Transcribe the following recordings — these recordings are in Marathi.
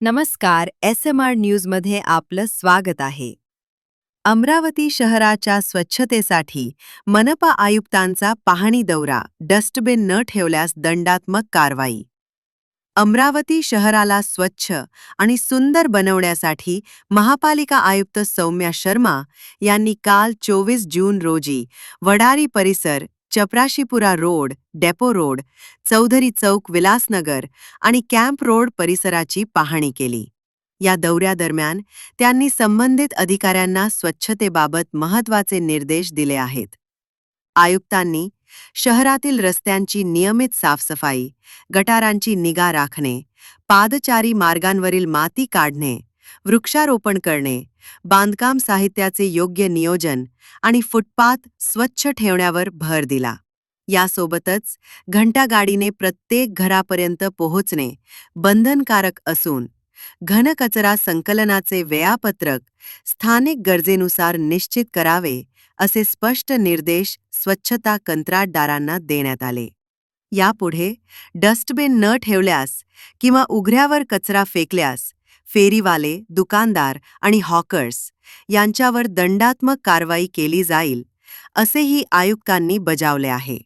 नमस्कार एस एम आर न्यूजमध्ये आपलं स्वागत आहे. अमरावती शहराच्या स्वच्छतेसाठी मनपा आयुक्तांचा पाहणी दौरा डस्टबिन न ठेवल्यास दंडात्मक कारवाई. अमरावती शहराला स्वच्छ आणि सुंदर बनवण्यासाठी महापालिका आयुक्त सौम्या शर्मा यांनी काल चोवीस जून रोजी वडारी परिसर Chaprashipura road depot road Chaudhari चौक विलासनगर आणि कॅम्प रोड परिसराची पाहणी केली. या दौऱ्यादरम्यान त्यांनी संबंधित अधिकाऱ्यांना स्वच्छतेबाबत महत्त्वाचे निर्देश दिले आहेत. आयुक्तांनी शहरातील रस्त्यांची नियमित साफसफाई गटारांची निगा राखणे पादचारी मार्गांवरील माती काढणे वृक्षारोपण करणे बांधकाम साहित्याचे योग्य नियोजन आणि फुटपाथ स्वच्छ ठेवण्यावर भर दिला. यासोबतच घंटागाडीने प्रत्येक घरापर्यंत पोहोचणे बंधनकारक असून घनकचरा संकलनाचे वेळापत्रक स्थानिक गरजेनुसार निश्चित करावे असे स्पष्ट निर्देश स्वच्छता कंत्राटदारांना देण्यात आले. यापुढे डस्टबिन न ठेवल्यास किंवा उघड्यावर कचरा फेकल्यास फेरीवाले दुकानदार आणि हॉकर्स यांच्यावर दंडात्मक कारवाई केली जाईल असेही आयुक्तांनी बजावले आहे.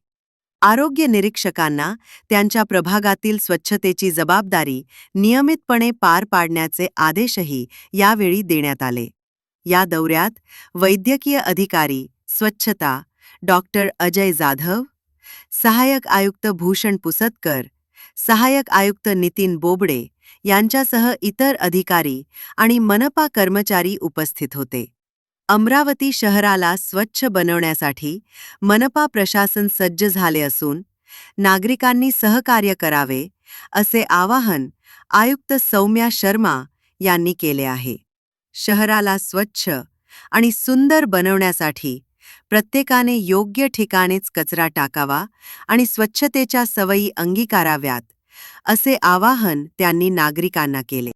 आरोग्य निरीक्षकांना त्यांच्या प्रभागातील स्वच्छतेची जबाबदारी नियमितपणे पार पाडण्याचे आदेशही यावेळी देण्यात आले. या दौऱ्यात वैद्यकीय अधिकारी स्वच्छता डॉक्टर अजय जाधव सहाय्यक आयुक्त भूषण पुसतकर सहाय्यक आयुक्त नितीन बोबडे यांच्यासह इतर अधिकारी आणि मनपा कर्मचारी उपस्थित होते. अमरावती शहराला स्वच्छ बनवण्यासाठी मनपा प्रशासन सज्ज झाले असून नागरिकांनी सहकार्य करावे असे आवाहन आयुक्त सौम्या शर्मा यांनी केले आहे. शहराला स्वच्छ आणि सुंदर बनवण्यासाठी प्रत्येकाने योग्य ठिकाणीच कचरा टाकावा आणि स्वच्छतेच्या सवयी अंगीकाराव्यात. असे आवाहन त्यांनी नागरिकांना केले.